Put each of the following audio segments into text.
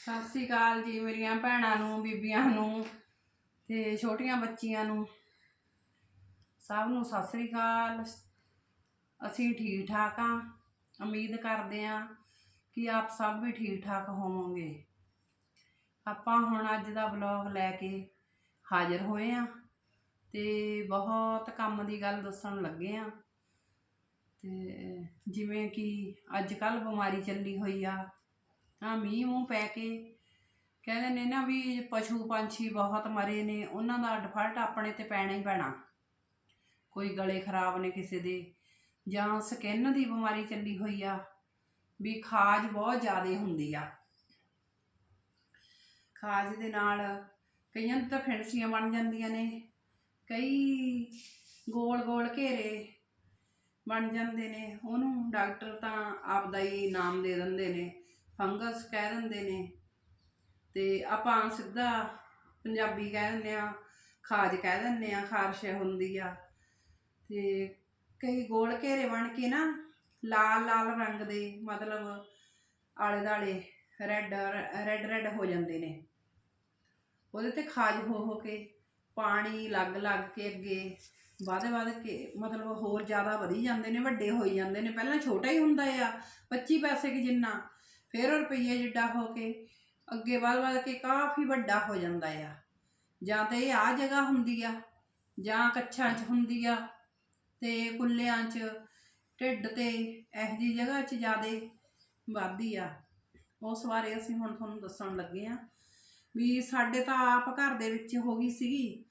ਸਤਿ ਸ੍ਰੀ ਅਕਾਲ ਜੀ ਮੇਰੀਆਂ ਭੈਣਾਂ ਨੂੰ, ਬੀਬੀਆਂ ਨੂੰ ਤੇ ਛੋਟੀਆਂ ਬੱਚੀਆਂ ਨੂੰ। ਸਭ ਨੂੰ ਸਤਿ ਸ੍ਰੀ ਅਕਾਲ। ਅਸੀਂ ਠੀਕ ਠਾਕ ਆ ਉਮੀਦ ਕਰਦੇ ਆ ਕਿ ਆਪ ਸਭ ਵੀ ਠੀਕ ਠਾਕ ਹੋਵੋਗੇ। ਆਪਾਂ ਹੁਣ ਅੱਜ ਦਾ ਵਲੌਗ ਲੈ ਕੇ ਹਾਜ਼ਰ ਹੋਏ ਆ ਤੇ ਬਹੁਤ ਕੰਮ ਦੀ ਗੱਲ ਦੱਸਣ ਲੱਗੇ ਆ ਤੇ ਜਿਵੇਂ ਕਿ ਅੱਜ ਕੱਲ ਬਿਮਾਰੀ ਚੱਲੀ ਹੋਈ ਆ। ਆ ਮੀਂਹ ਮੂੰਹ ਪੈ ਕੇ ਕਹਿੰਦੇ ਨੇ ਨਾ ਵੀ ਪਸ਼ੂ ਪੰਛੀ ਬਹੁਤ ਮਰੇ ਨੇ, ਉਹਨਾਂ ਦਾ ਡਿਫਾਲਟ ਆਪਣੇ ਤੇ ਪੈਣਾ ਹੀ ਪੈਣਾ। ਕੋਈ ਗਲੇ ਖਰਾਬ ਨੇ ਕਿਸੇ ਦੇ, ਜਾਂ ਸਕਿਨ ਦੀ ਬਿਮਾਰੀ ਚੱਲੀ ਹੋਈ ਆ, ਵੀ ਖਾਜ ਬਹੁਤ ਜ਼ਿਆਦਾ ਹੁੰਦੀ ਆ। ਖਾਜ ਦੇ ਨਾਲ ਕਈਆਂ ਦੀ ਤਾਂ ਫਿੰਸੀਆਂ ਬਣ ਜਾਂਦੀਆਂ ਨੇ, ਕਈ ਗੋਲ ਗੋਲ ਘੇਰੇ ਬਣ ਜਾਂਦੇ ਨੇ, ਉਹਨੂੰ ਡਾਕਟਰ ਤਾਂ ਆਪਦਾ ਹੀ ਨਾਮ ਦੇ ਦਿੰਦੇ ਨੇ। ਫੰਗਸ ਕਹਿ ਦਿੰਦੇ ਨੇ। ਤੇ ਆਪਾਂ ਸਿੱਧਾ ਪੰਜਾਬੀ ਕਹਿ ਦਿੰਦੇ ਆ ਖਾਜ ਕਹਿ ਦਿੰਦੇ ਆ ਖਾਰਸ਼ ਹੁੰਦੀ ਆ। ਤੇ ਕਈ ਗੋਲ ਘੇਰੇ ਬਣ ਕੇ ਨਾ ਲਾਲ ਲਾਲ ਰੰਗ ਦੇ ਮਤਲਬ ਆਲੇ ਦਾਲੇ ਰੈੱਡ ਰੈੱਡ ਰੈੱਡ ਹੋ ਜਾਂਦੇ ਨੇ। ਉਹਦੇ ਤੇ ਖਾਜ ਹੋ ਹੋ ਕੇ ਪਾਣੀ ਲੱਗ ਲੱਗ ਕੇ ਅੱਗੇ ਵੱਧ ਵੱਧ ਕੇ ਮਤਲਬ ਹੋਰ ਜ਼ਿਆਦਾ ਵਧੀ ਜਾਂਦੇ ਨੇ, ਵੱਡੇ ਹੋਈ ਜਾਂਦੇ ਨੇ। ਪਹਿਲਾਂ ਛੋਟਾ ਹੀ ਹੁੰਦਾ ਆ 25 ਪੈਸੇ ਕਿ ਜਿੰਨਾ। ਫਿਰ ਰੁਪਈਏ ਜਿੱਡਾ ਹੋ ਕੇ ਅੱਗੇ ਵੱਧ ਵੱਧ ਕੇ ਕਾਫੀ ਵੱਡਾ ਹੋ ਜਾਂਦਾ ਆ। ਜਾਂ ਤੇ ਇਹ ਆ ਜਗ੍ਹਾ ਹੁੰਦੀ ਆ, ਜਾਂ ਕੱਛਾਂ 'ਚ ਹੁੰਦੀ ਆ ਤੇ ਕੁੱਲਿਆਂ 'ਚ ਢਿੱਡ ਤੇ ਇਹੋ ਜਿਹੀ ਜਗ੍ਹਾ 'ਚ ਜ਼ਿਆਦੇ ਵੱਧਦੀ ਆ। ਉਸ ਬਾਰੇ ਅਸੀਂ ਹੁਣ ਤੁਹਾਨੂੰ ਦੱਸਣ ਲੱਗੇ ਆ ਵੀ ਸਾਡੇ ਤਾਂ ਆਪ ਘਰ ਦੇ ਵਿੱਚ ਹੋ ਗਈ ਸੀਗੀ।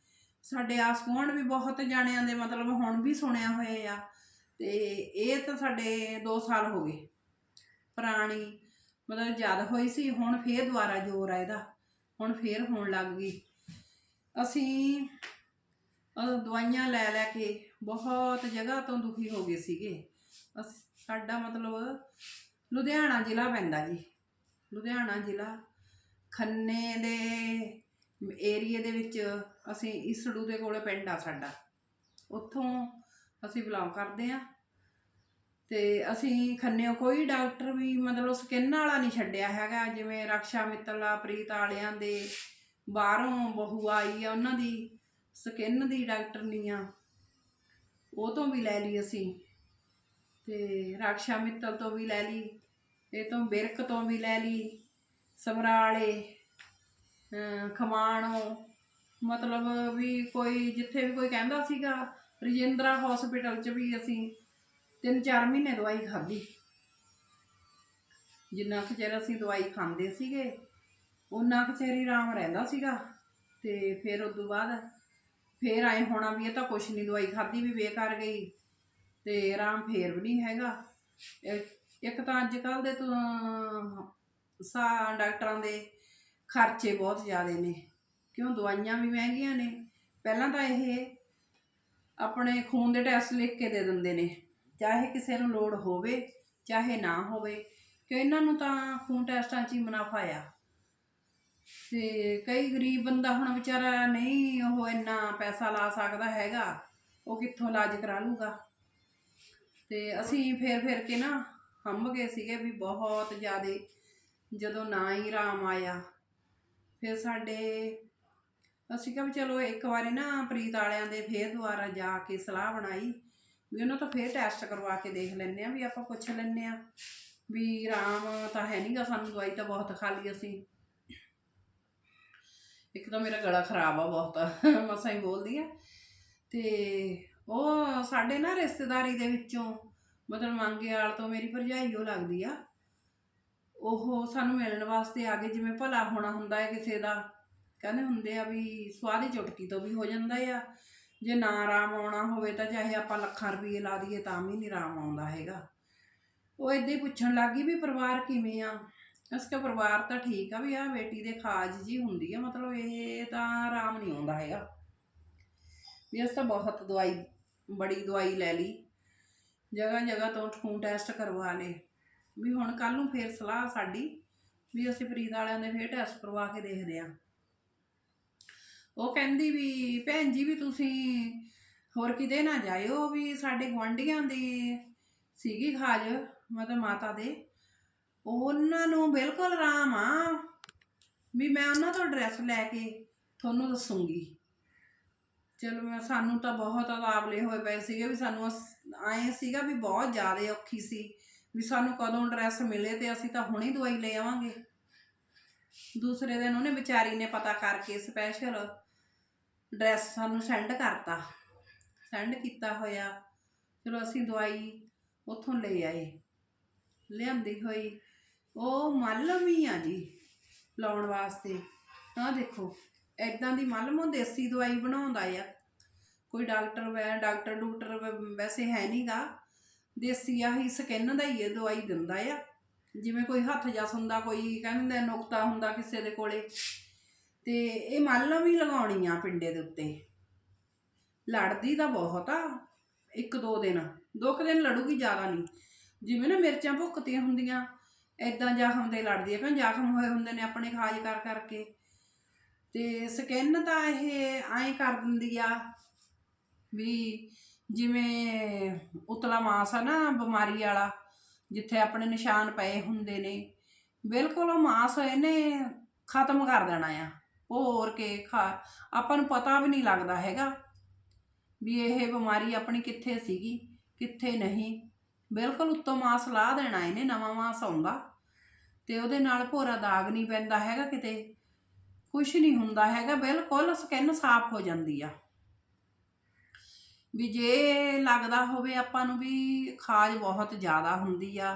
ਸਾਡੇ ਆਸ ਗੁਆਂਢ ਵੀ ਬਹੁਤ ਜਾਣਿਆਂ ਦੇ ਮਤਲਬ ਹੁਣ ਵੀ ਸੁਣਿਆ ਹੋਏ ਆ ਤੇ ਇਹ ਤਾਂ ਸਾਡੇ 2 ਸਾਲ ਹੋ ਗਏ। ਪੁਰਾਣੀ ਮਤਲਬ ਜ਼ਿਆਦਾ ਹੋਈ ਸੀ, ਹੁਣ ਫੇਰ ਦੁਬਾਰਾ ਜ਼ੋਰ ਆ ਇਹਦਾ। ਹੁਣ ਫੇਰ ਹੋਣ ਲੱਗ ਗਈ। ਅਸੀਂ, ਅਹ ਦਵਾਈਆਂ ਲੈ ਲੈ ਕੇ ਬਹੁਤ ਜਗ੍ਹਾ ਤੋਂ ਦੁਖੀ ਹੋ ਗਏ ਸੀਗੇ। ਅਸ, ਸਾਡਾ ਮਤਲਬ ਲੁਧਿਆਣਾ ਜ਼ਿਲ੍ਹਾ ਪੈਂਦਾ ਜੀ। ਲੁਧਿਆਣਾ ਜ਼ਿਲ੍ਹਾ ਖੰਨੇ ਦੇ ਏਰੀਏ ਦੇ ਵਿੱਚ ਅਸੀਂ ਇਸੜੂ ਦੇ ਕੋਲੇ ਪਿੰਡ ਆ ਸਾਡਾ। ਉੱਥੋਂ ਅਸੀਂ ਬਿਲੋਂਗ ਕਰਦੇ ਆ ਤੇ ਅਸੀਂ ਖੰਨੇੋਂ ਕੋਈ ਡਾਕਟਰ ਵੀ ਮਤਲਬ ਸਕਿਨ ਵਾਲਾ ਨਹੀਂ ਛੱਡਿਆ ਹੈਗਾ, ਜਿਵੇਂ ਰਕਸ਼ਾ ਮਿੱਤਲਾ ਪ੍ਰੀਤ ਵਾਲਿਆਂ ਦੇ ਬਾਹਰੋਂ ਬਹੂ ਆਈ ਆ, ਉਹਨਾਂ ਦੀ ਸਕਿਨ ਦੀ ਡਾਕਟਰਨੀ ਆ, ਉਹ ਤੋਂ ਵੀ ਲੈ ਲਈ ਅਸੀਂ। ਤੇ ਰਕਸ਼ਾ ਮਿੱਤਲ ਤੋਂ ਵੀ ਲੈ ਲਈ, ਇਹ ਤੋਂ ਬਿਰਕ ਤੋਂ ਵੀ ਲੈ ਲਈ, ਸਮਰਾਲੇ ਖਮਾਣੋ, ਮਤਲਬ ਵੀ ਕੋਈ ਜਿੱਥੇ ਵੀ ਕੋਈ ਕਹਿੰਦਾ ਸੀਗਾ, ਰਜਿੰਦਰਾ ਹਸਪੀਟਲ 'ਚ ਵੀ ਅਸੀਂ ਤਿੰਨ ਚਾਰ ਮਹੀਨੇ ਦਵਾਈ ਖਾਧੀ। ਜਿੰਨਾ ਕੁ ਚਿਰ ਅਸੀਂ ਦਵਾਈ ਖਾਂਦੇ ਸੀਗੇ ਉਹਨਾਂ ਕੁ ਚਿਰ ਹੀ ਆਰਾਮ ਰਹਿੰਦਾ ਸੀਗਾ। ਤੇ ਫਿਰ ਉਸ ਤੋਂ ਬਾਅਦ ਫੇਰ ਆਏ ਹੋਣਾ ਵੀ ਇਹ ਤਾਂ ਕੁਛ ਨਹੀਂ ਦਵਾਈ ਖਾਧੀ ਵੀ ਬੇਕਾਰ ਗਈ। ਤੇ ਆਰਾਮ ਫੇਰ ਵੀ ਨਹੀਂ ਹੈਗਾ। ਇੱਕ- ਇੱਕ ਤਾਂ ਅੱਜ ਕੱਲ ਦੇ ਤੋਂ ਸਾ ਡਾਕਟਰਾਂ ਦੇ ਖਰਚੇ ਬਹੁਤ ਜ਼ਿਆਦੇ ਨੇ। ਕਿਉਂ? ਦਵਾਈਆਂ ਵੀ ਮਹਿੰਗੀਆਂ ਨੇ। ਪਹਿਲਾਂ ਤਾਂ ਇਹ ਆਪਣੇ ਖੂਨ ਦੇ ਟੈਸਟ ਲਿਖ ਕੇ ਦੇ ਦਿੰਦੇ ਨੇ। ਚਾਹੇ ਕਿਸੇ ਨੂੰ ਲੋੜ ਹੋਵੇ, ਚਾਹੇ ਨਾ ਹੋਵੇ ਕਿ ਇਹਨਾਂ ਨੂੰ ਤਾਂ ਖੂਨ ਟੈਸਟਾਂ 'ਚ ਹੀ ਮੁਨਾਫਾ ਆ। ਤੇ ਕਈ ਗਰੀਬ ਬੰਦਾ ਹੁਣ ਵਿਚਾਰਾ ਨਹੀਂ ਉਹ ਇੰਨਾ ਪੈਸਾ ਲਾ ਸਕਦਾ ਹੈਗਾ, ਉਹ ਕਿੱਥੋਂ ਇਲਾਜ ਕਰਾ ਲੂਗਾ? ਤੇ ਅਸੀਂ ਫੇਰ ਫੇਰ ਕੇ ਨਾ ਹੰਬ ਗਏ ਸੀਗੇ ਵੀ ਬਹੁਤ ਜ਼ਿਆਦੇ, ਜਦੋਂ ਨਾ ਹੀ ਆਰਾਮ ਆਇਆ। ਫਿਰ ਸਾਡੇ ਅਸੀਂ ਕਿਹਾ ਵੀ ਚਲੋ ਇੱਕ ਵਾਰੀ ਨਾ ਪ੍ਰੀਤ ਵਾਲਿਆਂ ਦੇ ਫੇਰ ਦੁਬਾਰਾ ਜਾ ਕੇ ਸਲਾਹ ਬਣਾਈ। ਵੀ ਉਹਨਾਂ ਤੋਂ ਫੇਰ ਟੈਸਟ ਕਰਵਾ ਕੇ ਦੇਖ ਲੈਂਦੇ ਆ ਵੀ ਆਪਾਂ ਪੁੱਛ ਲੈਂਦੇ ਆ ਵੀ ਆਰਾਮ ਤਾਂ ਹੈ ਨਹੀਂਗਾ ਸਾਨੂੰ, ਦਵਾਈ ਤਾਂ ਬਹੁਤ ਖਾ ਲਈ ਅਸੀਂ। ਇੱਕ ਤਾਂ ਮੇਰਾ ਗਲਾ ਖਰਾਬ ਆ ਬਹੁਤ, ਮਸਾਂ ਹੀ ਬੋਲਦੀ ਆ। ਤੇ ਉਹ ਸਾਡੇ ਨਾ ਰਿਸ਼ਤੇਦਾਰੀ ਦੇ ਵਿੱਚੋਂ, ਮਤਲਬ ਮੰਗੇਵਾਲ ਤੋਂ ਮੇਰੀ ਭਰਜਾਈ ਉਹ ਲੱਗਦੀ ਆ। ਉਹ ਸਾਨੂੰ ਮਿਲਣ ਵਾਸਤੇ ਆ ਗਏ ਜਿਵੇਂ ਭਲਾ ਹੋਣਾ ਹੁੰਦਾ ਹੈ ਕਿਸੇ ਦਾ। ਕਹਿੰਦੇ ਹੁੰਦੇ ਆ ਵੀ ਸਵਾਦ ਦੀ ਚੁਟਕੀ ਤੋਂ ਵੀ ਹੋ ਜਾਂਦਾ ਆ। ਜੇ ਨਾ ਆਰਾਮ ਆਉਣਾ ਹੋਵੇ ਤਾਂ ਚਾਹੇ ਆਪਾਂ ਲੱਖਾਂ ਰੁਪਏ ਲਾ ਦਈਏ ਤਾਂ ਵੀ ਨਹੀਂ ਆਰਾਮ ਆਉਂਦਾ ਹੈਗਾ। ਉਹ ਇਦਾਂ ਹੀ ਪੁੱਛਣ ਲੱਗੀ ਵੀ ਪਰਿਵਾਰ ਕਿਵੇਂ ਆ? ਅਸਕਾ ਪਰਿਵਾਰ ਤਾਂ ਠੀਕ ਆ ਵੀ ਆ ਬੇਟੀ ਦੇ ਖਾਜ ਜੀ ਹੁੰਦੀ ਆ, ਮਤਲਬ ਇਹ ਤਾਂ ਆਰਾਮ ਨਹੀਂ ਆਉਂਦਾ ਹੈਗਾ। ਵੀ ਅਸੀਂ ਤਾਂ ਬਹੁਤ ਦਵਾਈ, ਬੜੀ ਦਵਾਈ ਲੈ ਲਈ। ਜਗ੍ਹਾ ਜਗ੍ਹਾ ਤੋਂ ਖੂਨ ਟੈਸਟ ਕਰਵਾ ਲਏ। ਵੀ ਹੁਣ ਕੱਲ ਨੂੰ ਫੇਰ ਸਲਾਹ ਸਾਡੀ ਵੀ ਅਸੀਂ ਫਰੀਦ ਵਾਲਿਆਂ ਦੇ ਫੇਰ ਟੈਸਟ ਕਰਵਾ ਕੇ ਦੇਖਦੇ ਆ। ਉਹ ਕਹਿੰਦੀ ਵੀ ਭੈਣ ਜੀ ਵੀ ਤੁਸੀਂ ਹੋਰ ਕਿਤੇ ਨਾ ਜਾਇਓ ਵੀ ਸਾਡੇ ਗੁਆਂਢੀਆਂ ਦੀ ਸੀਗੀ ਖਾਜ, ਮਤਲਬ ਮਾਤਾ ਦੇ। ਉਹਨਾਂ ਨੂੰ ਬਿਲਕੁਲ ਆਰਾਮ ਆ। ਵੀ ਮੈਂ ਉਹਨਾਂ ਤੋਂ ਐਡਰੈਸ ਲੈ ਕੇ ਤੁਹਾਨੂੰ ਦੱਸੂੰਗੀ। ਚਲੋ, ਮੈਂ ਸਾਨੂੰ ਤਾਂ ਬਹੁਤ ਅਦਾਵਲੇ ਹੋਏ ਪਏ ਸੀਗੇ ਵੀ ਸਾਨੂੰ ਆਏ ਸੀਗਾ ਵੀ ਬਹੁਤ ਜ਼ਿਆਦਾ ਔਖੀ ਸੀ। ਵੀ ਸਾਨੂੰ ਕਦੋਂ ਐਡਰੈਸ ਮਿਲੇ ਤੇ ਅਸੀਂ ਤਾਂ ਹੁਣੇ ਦਵਾਈ ਲੈ ਆਵਾਂਗੇ। ਦੂਸਰੇ ਦਿਨ ਉਹਨੇ ਵਿਚਾਰੀ ਨੇ ਪਤਾ ਕਰਕੇ ਸਪੈਸ਼ਲ ਐਡਰੈਸ ਸਾਨੂੰ ਸੈਂਡ ਕਰਤਾ। ਸੈਂਡ ਕੀਤਾ ਹੋਇਆ। ਫਿਰ ਅਸੀਂ ਦਵਾਈ ਉੱਥੋਂ ਲੈ ਆਏ। ਲਿਆਂਦੀ ਹੋਈ। ਉਹ ਮਲਮ ਹੀ ਆ ਜੀ ਲਾਉਣ ਵਾਸਤੇ। ਆਹ ਦੇਖੋ ਐਦਾਂ ਦੀ ਮਲਮ ਉਹ ਦੇਸੀ ਦਵਾਈ ਬਣਾਉਂਦਾ ਆ। ਕੋਈ ਡਾਕਟਰ ਵੈ, ਡਾਕਟਰ ਡਾਕਟਰ ਵੈਸੇ ਹੈ ਨਹੀਂਗਾ ਦੇਸੀ ਆਹੀ ਸਕਿਨ ਦਾ ਹੀ ਇਹ ਦਵਾਈ ਦਿੰਦਾ ਆ। ਜਿਵੇਂ ਕੋਈ ਹੱਥ ਜਸ ਹੁੰਦਾ, ਕੋਈ ਕਹਿੰਦੇ ਨੁਕਤਾ ਹੁੰਦਾ ਕਿਸੇ ਦੇ ਕੋਲੇ। ਅਤੇ ਇਹ ਮਲਮ ਵੀ ਲਗਾਉਣੀ ਆ ਪਿੰਡੇ ਦੇ ਉੱਤੇ। ਲੜਦੀ ਤਾਂ ਬਹੁਤ ਆ, ਇੱਕ ਦੋ ਦਿਨ। ਦੋ ਕੁ ਦਿਨ ਲੜੂਗੀ ਜ਼ਿਆਦਾ ਨਹੀਂ। ਜਿਵੇਂ ਨਾ ਮਿਰਚਾਂ ਭੁੱਕਤੀਆਂ ਹੁੰਦੀਆਂ ਐਦਾਂ ਜ਼ਖਮ ਦੇ ਲੜਦੀ ਆ, ਕਿਉਂ ਜ਼ਖਮ ਹੋਏ ਹੁੰਦੇ ਨੇ ਆਪਣੇ ਖਾਜ ਕਰ ਕਰਕੇ। ਤੇ ਸਕਿਨ ਤਾਂ ਇਹ ਐਂ ਕਰ ਦਿੰਦੀ ਆ ਵੀ ਜਿਵੇਂ ਉਤਲਾ ਮਾਸ ਆ ਨਾ, ਬਿਮਾਰੀ ਵਾਲਾ, ਜਿੱਥੇ ਆਪਣੇ ਨਿਸ਼ਾਨ ਪਏ ਹੁੰਦੇ ਨੇ। ਬਿਲਕੁਲ ਉਹ ਮਾਸ ਇਹਨੇ ਖਤਮ ਕਰ ਦੇਣਾ ਆ। ਹੋਰ ਕੇ ਖਾ, ਆਪਾਂ ਨੂੰ ਪਤਾ ਵੀ ਨਹੀਂ ਲੱਗਦਾ ਹੈਗਾ ਵੀ ਇਹ ਬਿਮਾਰੀ ਆਪਣੀ ਕਿੱਥੇ ਸੀਗੀ, ਕਿੱਥੇ ਨਹੀਂ। ਬਿਲਕੁਲ ਉੱਤੋਂ ਮਾਸ ਲਾ ਦੇਣਾ ਇਹਨੇ, ਨਵਾਂ ਮਾਸ ਆਉਂਦਾ ਤੇ ਉਹਦੇ ਨਾਲ ਭੋਰਾ ਦਾਗ ਨਹੀਂ ਪੈਂਦਾ ਹੈਗਾ ਕਿਤੇ। ਕੁਝ ਨਹੀਂ ਹੁੰਦਾ ਹੈਗਾ, ਬਿਲਕੁਲ ਸਕਿਨ ਸਾਫ਼ ਹੋ ਜਾਂਦੀ ਆ। ਵੀ ਜੇ ਲੱਗਦਾ ਹੋਵੇ ਆਪਾਂ ਨੂੰ ਵੀ ਖਾਜ ਬਹੁਤ ਜ਼ਿਆਦਾ ਹੁੰਦੀ ਆ,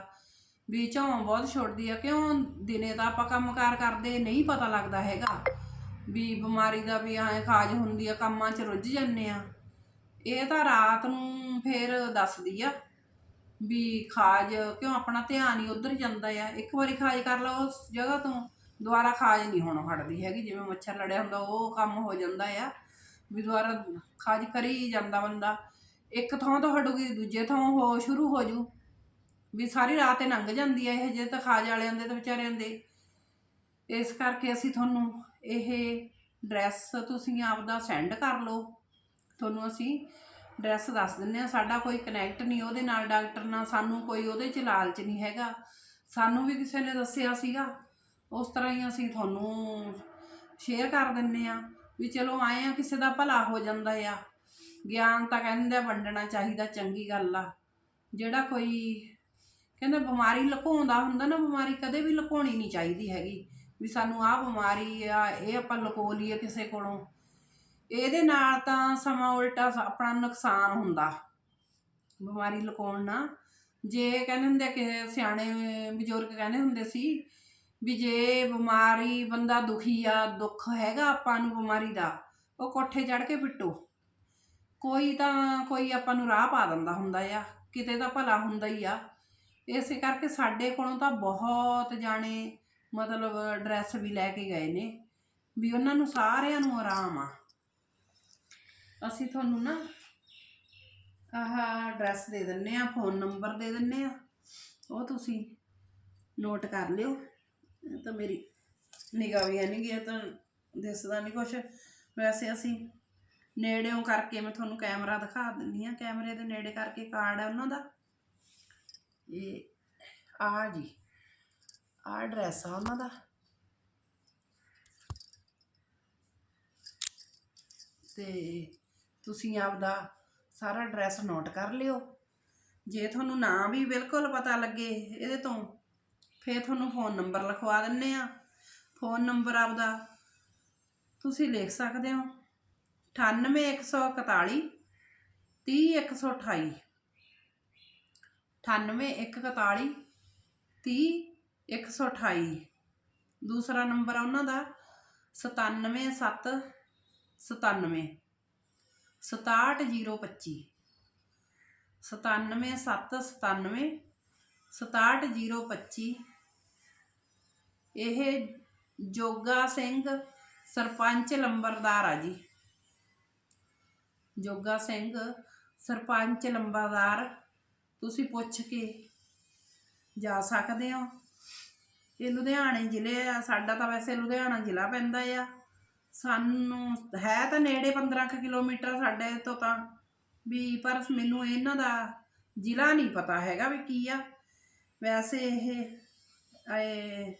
ਵੀ ਝੋਂ ਬਹੁਤ ਛੁੱਟਦੀ ਆ, ਕਿਉਂ ਦਿਨੇ ਤਾਂ ਆਪਾਂ ਕੰਮਕਾਰ ਕਰਦੇ, ਨਹੀਂ ਪਤਾ ਲੱਗਦਾ ਹੈਗਾ। ਵੀ ਬਿਮਾਰੀ ਦਾ ਵੀ ਐਂ ਖਾਜ ਹੁੰਦੀ ਆ, ਕੰਮਾਂ 'ਚ ਰੁੱਝ ਜਾਂਦੇ ਆ। ਇਹ ਤਾਂ ਰਾਤ ਨੂੰ ਫੇਰ ਦੱਸਦੀ ਆ ਵੀ ਖਾਜ ਕਿਉਂ ਆਪਣਾ ਧਿਆਨ ਹੀ ਉਧਰ ਜਾਂਦਾ ਆ। ਇੱਕ ਵਾਰੀ ਖਾਜ ਕਰ ਲਓ ਉਸ ਜਗ੍ਹਾ ਤੋਂ ਦੁਬਾਰਾ ਖਾਜ ਨਹੀਂ ਹੋਣੋਂ ਹਟਦੀ ਹੈਗੀ, ਜਿਵੇਂ ਮੱਛਰ ਲੜਿਆ ਹੁੰਦਾ, ਉਹ ਕੰਮ ਹੋ ਜਾਂਦਾ ਆ ਵੀ ਦੁਬਾਰਾ ਖਾਜ ਕਰੀ ਜਾਂਦਾ ਬੰਦਾ। ਇੱਕ ਥਾਂ ਤੋਂ ਹਟੂਗੀ, ਦੂਜੇ ਥਾਂ ਹੋ, ਸ਼ੁਰੂ ਹੋ ਜੂ। ਵੀ ਸਾਰੀ ਰਾਤ ਹੀ ਲੰਘ ਜਾਂਦੀ ਆ, ਇਹ ਜੇ ਤਾਂ ਖਾਜ ਵਾਲਿਆਂ ਦੇ ਤਾਂ ਵਿਚਾਰਿਆਂ ਦੇ। ਇਸ ਕਰਕੇ ਅਸੀਂ ਤੁਹਾਨੂੰ ਇਹ ਡਰੈਸ ਤੁਸੀਂ ਆਪਦਾ ਸੈਂਡ ਕਰ ਲਓ। ਤੁਹਾਨੂੰ ਅਸੀਂ ਡਰੈਸ ਦੱਸ ਦਿੰਨੇ ਆ ਸਾਡਾ ਕੋਈ ਕਨੈਕਟ ਨਹੀਂ ਉਹਦੇ ਨਾਲ, ਡਾਕਟਰ ਨਾਲ, ਸਾਨੂੰ ਕੋਈ ਉਹਦੇ 'ਚ ਲਾਲਚ ਨਹੀਂ ਹੈਗਾ। ਸਾਨੂੰ ਵੀ ਕਿਸੇ ਨੇ ਦੱਸਿਆ ਸੀਗਾ। ਉਸ ਤਰ੍ਹਾਂ ਹੀ ਅਸੀਂ ਤੁਹਾਨੂੰ ਸ਼ੇਅਰ ਕਰ ਦਿੰਨੇ ਆ ਵੀ ਚਲੋ ਆਏ ਆ ਕਿਸੇ ਦਾ ਭਲਾ ਹੋ ਜਾਂਦਾ ਆ। ਗਿਆਨ ਤਾਂ ਕਹਿੰਦੇ ਵੰਡਣਾ ਚਾਹੀਦਾ, ਚੰਗੀ ਗੱਲ ਆ। ਜਿਹੜਾ ਕੋਈ ਕਹਿੰਦਾ ਬਿਮਾਰੀ ਲੁਕਾਉਂਦਾ ਹੁੰਦਾ ਨਾ, ਬਿਮਾਰੀ ਕਦੇ ਵੀ ਲੁਕਾਉਣੀ ਨਹੀਂ ਚਾਹੀਦੀ ਹੈਗੀ। ਵੀ ਸਾਨੂੰ ਆਹ ਬਿਮਾਰੀ ਆ, ਇਹ ਆਪਾਂ ਲੁਕੋ ਲਈਏ ਕਿਸੇ ਕੋਲੋਂ। ਇਹਦੇ ਨਾਲ ਤਾਂ ਸਮਾਂ ਉਲਟਾ ਆਪਣਾ ਨੁਕਸਾਨ ਹੁੰਦਾ। ਬਿਮਾਰੀ ਲੁਕਾਉਣ ਨਾਲ। ਜੇ ਕਹਿੰਦੇ ਹੁੰਦੇ ਕਿ ਸਿਆਣੇ ਬਜ਼ੁਰਗ ਕਹਿੰਦੇ ਹੁੰਦੇ ਸੀ ਵੀ ਜੇ ਬਿਮਾਰੀ, ਬੰਦਾ ਦੁਖੀ ਆ, ਦੁੱਖ ਹੈਗਾ ਆਪਾਂ ਨੂੰ ਬਿਮਾਰੀ ਦਾ, ਉਹ ਕੋਠੇ ਚੜ ਕੇ ਪਿੱਟੋ। ਕੋਈ ਤਾਂ, ਕੋਈ ਆਪਾਂ ਨੂੰ ਰਾਹ ਪਾ ਦਿੰਦਾ ਹੁੰਦਾ ਆ। ਕਿਤੇ ਤਾਂ ਭਲਾ ਹੁੰਦਾ ਹੀ ਆ। ਇਸੇ ਕਰਕੇ ਸਾਡੇ ਕੋਲੋਂ ਤਾਂ ਬਹੁਤ ਜਾਣੇ ਮਤਲਬ ਡਰੈਸ ਵੀ ਲੈ ਕੇ ਗਏ ਨੇ, ਵੀ ਉਹਨਾਂ ਨੂੰ ਸਾਰਿਆਂ ਨੂੰ ਆਰਾਮ ਆ। ਅਸੀਂ ਤੁਹਾਨੂੰ ਨਾ ਆਹ ਐਡਰੈਸ ਦੇ ਦਿੰਨੇ ਆ, ਫੋਨ ਨੰਬਰ ਦੇ ਦਿੰਨੇ ਆ, ਉਹ ਤੁਸੀਂ ਨੋਟ ਕਰ ਲਿਓ। ਤਾਂ ਮੇਰੀ ਨਿਗਾਹ ਵੀ ਨਹੀਂ ਗਿਆ ਤਾਂ ਦਿਸਦਾ ਨਹੀਂ ਕੁਛ। ਵੈਸੇ ਅਸੀਂ ਨੇੜਿਓਂ ਕਰਕੇ ਮੈਂ ਤੁਹਾਨੂੰ ਕੈਮਰਾ ਦਿਖਾ ਦਿੰਨੀ ਆ, ਕੈਮਰੇ ਦੇ ਨੇੜੇ ਕਰਕੇ ਕਾਰਡ ਹੈ ਉਹਨਾਂ ਦਾ। ਇਹ ਆ ਜੀ। ਆ ਐਡਰੈਸ ਆ ਉਹਨਾਂ ਦਾ। ਤੇ ਤੁਸੀਂ ਆਪਦਾ ਸਾਰਾ ਐਡਰੈਸ ਨੋਟ ਕਰ ਲਿਓ। ਜੇ ਤੁਹਾਨੂੰ ਨਾ ਵੀ ਬਿਲਕੁਲ ਪਤਾ ਲੱਗੇ ਇਹਦੇ ਤੋਂ, ਫਿਰ ਤੁਹਾਨੂੰ ਫੋਨ ਨੰਬਰ ਲਿਖਵਾ ਦਿੰਨੇ ਆ। ਫੋਨ ਨੰਬਰ ਆਪਦਾ ਤੁਸੀਂ ਲਿਖ ਸਕਦੇ ਹੋ। 98141 30128 98141 30128 ਦੂਸਰਾ ਨੰਬਰ ਆ ਉਹਨਾਂ ਦਾ। 97797 67025 97797 67025 ਇਹ ਜੋਗਾ ਸਿੰਘ ਸਰਪੰਚ ਲੰਬਰਦਾਰ ਆ ਜੀ। ਜੋਗਾ ਸਿੰਘ ਸਰਪੰਚ ਲੰਬਰਦਾਰ। ਤੁਸੀਂ ਪੁੱਛ ਕੇ ਜਾ ਸਕਦੇ ਹੋ। ਇਹ ਲੁਧਿਆਣੇ ਜ਼ਿਲ੍ਹੇ ਆ, ਸਾਡਾ ਤਾਂ ਵੈਸੇ ਲੁਧਿਆਣਾ ਜ਼ਿਲ੍ਹਾ ਪੈਂਦਾ ਆ। ਸਾਨੂੰ ਹੈ ਤਾਂ ਨੇੜੇ 15 ਕੁ ਕਿਲੋਮੀਟਰ ਸਾਡੇ ਤੋਂ ਤਾਂ। ਵੀ ਪਰ ਮੈਨੂੰ ਇਹਨਾਂ ਦਾ ਜ਼ਿਲ੍ਹਾ ਨਹੀਂ ਪਤਾ ਹੈਗਾ ਵੀ ਕੀ ਆ। ਵੈਸੇ ਇਹ ਇਹ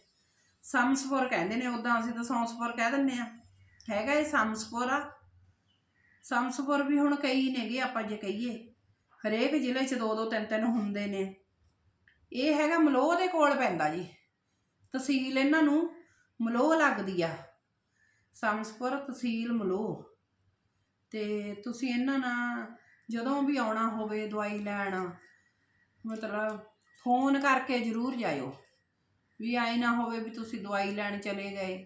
ਸਮਸਪੁਰ ਕਹਿੰਦੇ ਨੇ ਉਦਾਂ ਅਸੀਂ ਤਾਂ ਸੌਂਸਪੁਰ ਕਹਿ ਦਿੰਨੇ ਆ। ਹੈਗਾ ਇਹ ਸਮਸਪੁਰ ਆ। ਸਮਸਪੁਰ ਵੀ ਹੁਣ ਕਈ ਨੇਗੇ ਆਪਾਂ ਜੇ ਕਹੀਏ। ਹਰੇਕ ਜ਼ਿਲ੍ਹੇ 'ਚ ਦੋ ਦੋ ਤਿੰਨ ਤਿੰਨ ਹੁੰਦੇ ਨੇ। ਇਹ ਹੈਗਾ ਮਲੋਹ ਦੇ ਕੋਲ ਪੈਂਦਾ ਜੀ। ਤਹਿਸੀਲ ਇਹਨਾਂ ਨੂੰ ਮਲੋਹ ਲੱਗਦੀ ਆ। ਸਮਸਪੁਰ ਤਹਿਸੀਲ ਮਲੋਹ। ਤੇ ਤੁਸੀਂ ਇਹਨਾਂ ਨਾਲ ਜਦੋਂ ਵੀ ਆਉਣਾ ਹੋਵੇ ਦਵਾਈ ਲੈਣ, ਮਤਲਬ ਫੋਨ ਕਰਕੇ ਜ਼ਰੂਰ ਜਾਇਓ। ਵੀ ਆਏ ਨਾ ਹੋਵੇ ਵੀ ਤੁਸੀਂ ਦਵਾਈ ਲੈਣ ਚਲੇ ਗਏ।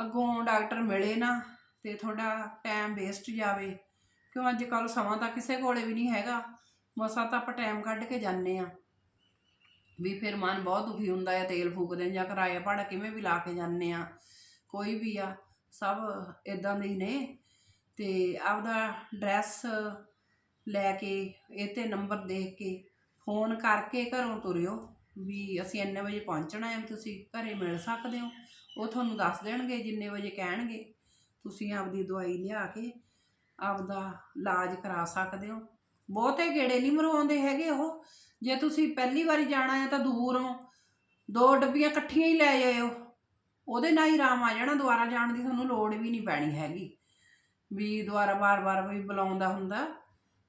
ਅੱਗੋਂ ਡਾਕਟਰ ਮਿਲੇ ਨਾ ਤੇ ਤੁਹਾਡਾ ਟਾਈਮ ਵੇਸਟ ਜਾਵੇ। ਕਿਉਂ ਅੱਜ ਕੱਲ ਸਮਾਂ ਤਾਂ ਕਿਸੇ ਕੋਲੇ ਵੀ ਨਹੀਂ ਹੈਗਾ। ਮਸਾ ਤਾਂ ਆਪਾਂ ਟਾਈਮ ਕੱਢ ਕੇ ਜਾਂਦੇ ਆ ਵੀ ਫਿਰ ਮਨ ਬਹੁਤ ਦੁਖੀ ਹੁੰਦਾ ਹੈ, ਤੇਲ ਫੂਕਦੇ ਜਾਂ ਕਿਰਾਇਆ ਭਾੜਾ ਕਿਵੇਂ ਵੀ ਲਾ ਕੇ ਜਾਂਦੇ ਆ ਕੋਈ ਵੀ ਆ, ਸਭ ਇਦਾਂ ਦੇ ਹੀ ਨੇ। ਤੇ ਆਪਦਾ ਡਰੈਸ ਲੈ ਕੇ, ਇਹ ਤੇ ਨੰਬਰ ਦੇਖ ਕੇ ਫੋਨ ਕਰਕੇ ਘਰੋਂ ਤੁਰਿਓ ਵੀ ਅਸੀਂ ਇੰਨੇ ਵਜੇ ਪਹੁੰਚਣਾ ਹੈ, ਤੁਸੀਂ ਘਰੇ ਮਿਲ ਸਕਦੇ ਹੋ। ਉਹ ਤੁਹਾਨੂੰ ਦੱਸ ਦੇਣਗੇ ਜਿੰਨੇ ਵਜੇ ਕਹਿਣਗੇ। ਤੁਸੀਂ ਆਪਦੀ ਦਵਾਈ ਲਿਆ ਕੇ ਆਪਦਾ ਇਲਾਜ ਕਰਾ ਸਕਦੇ ਹੋ। ਬਹੁਤੇ ਗੇੜੇ ਨਹੀਂ ਮਰਵਾਉਂਦੇ ਹੈਗੇ ਉਹ। ਜੇ ਤੁਸੀਂ ਪਹਿਲੀ ਵਾਰੀ ਜਾਣਾ ਹੈ ਤਾਂ ਦੂਰੋਂ ਦੋ ਡੱਬੀਆਂ ਇਕੱਠੀਆਂ ਹੀ ਲੈ ਜਾਇਓ ਉਹਦੇ ਨਾਲ ਹੀ ਆਰਾਮ ਆ ਜਾਣਾ, ਦੁਬਾਰਾ ਜਾਣ ਦੀ ਤੁਹਾਨੂੰ ਲੋੜ ਵੀ ਨਹੀਂ ਪੈਣੀ ਹੈਗੀ। ਵੀ ਦੁਬਾਰਾ ਬਾਰ-ਬਾਰ ਵੀ ਬੁਲਾਉਂਦਾ ਹੁੰਦਾ।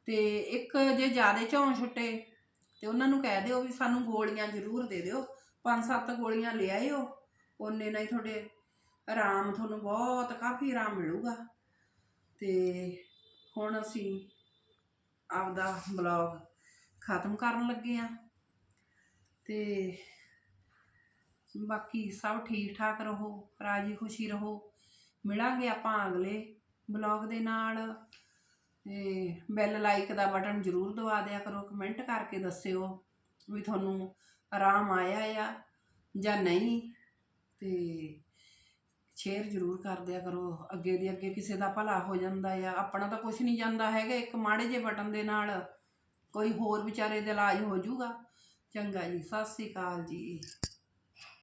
ਤੇ ਇੱਕ ਜੇ ਜ਼ਿਆਦਾ ਝੌਂ ਛੁੱਟੇ, ਤੇ ਉਹਨਾਂ ਨੂੰ ਕਹਿ ਦਿਓ ਵੀ ਸਾਨੂੰ ਗੋਲੀਆਂ ਜ਼ਰੂਰ ਦੇ ਦਿਓ। ਪੰਜ ਸੱਤ ਗੋਲੀਆਂ ਲੈ ਆਇਓ। ਉਹਨੇ ਨਾਲ ਹੀ ਤੁਹਾਡੇ ਆਰਾਮ, ਤੁਹਾਨੂੰ ਬਹੁਤ ਕਾਫੀ ਆਰਾਮ ਮਿਲੂਗਾ। ਤੇ ਹੁਣ ਅਸੀਂ ਆਪਦਾ ਬਲੌਗ ਖਤਮ ਕਰਨ ਲੱਗੇ ਆ। ਤੇ ਬਾਕੀ ਸਭ ਠੀਕ ਠਾਕ ਰਹੋ, ਰਾਜੀ ਖੁਸ਼ੀ ਰਹੋ। ਮਿਲਾਂਗੇ ਆਪਾਂ ਅਗਲੇ ਬਲੌਗ ਦੇ ਨਾਲ। ਤੇ ਬੈਲ ਲਾਈਕ ਦਾ ਬਟਨ ਜ਼ਰੂਰ ਦਬਾ ਦਿਆ ਕਰੋ, ਕਮੈਂਟ ਕਰਕੇ ਦੱਸਿਓ ਵੀ ਤੁਹਾਨੂੰ ਆਰਾਮ ਆਇਆ ਆ ਜਾਂ ਨਹੀਂ। ਤੇ ਸ਼ੇਅਰ ਜ਼ਰੂਰ ਕਰ ਦਿਆ ਕਰੋ। ਅੱਗੇ ਦੀ ਅੱਗੇ ਕਿਸੇ ਦਾ ਭਲਾ ਹੋ ਜਾਂਦਾ ਆ। ਆਪਣਾ ਤਾਂ ਕੁਝ ਨਹੀਂ ਜਾਂਦਾ ਹੈਗਾ ਇੱਕ ਮਾੜੇ ਜਿਹੇ ਬਟਨ ਦੇ ਨਾਲ। ਕੋਈ ਹੋਰ ਵਿਚਾਰੇ ਦਾ ਇਲਾਜ ਹੋ ਜਾਊਗਾ। ਚੰਗਾ ਜੀ, ਸਤਿ ਸ੍ਰੀ ਅਕਾਲ ਜੀ।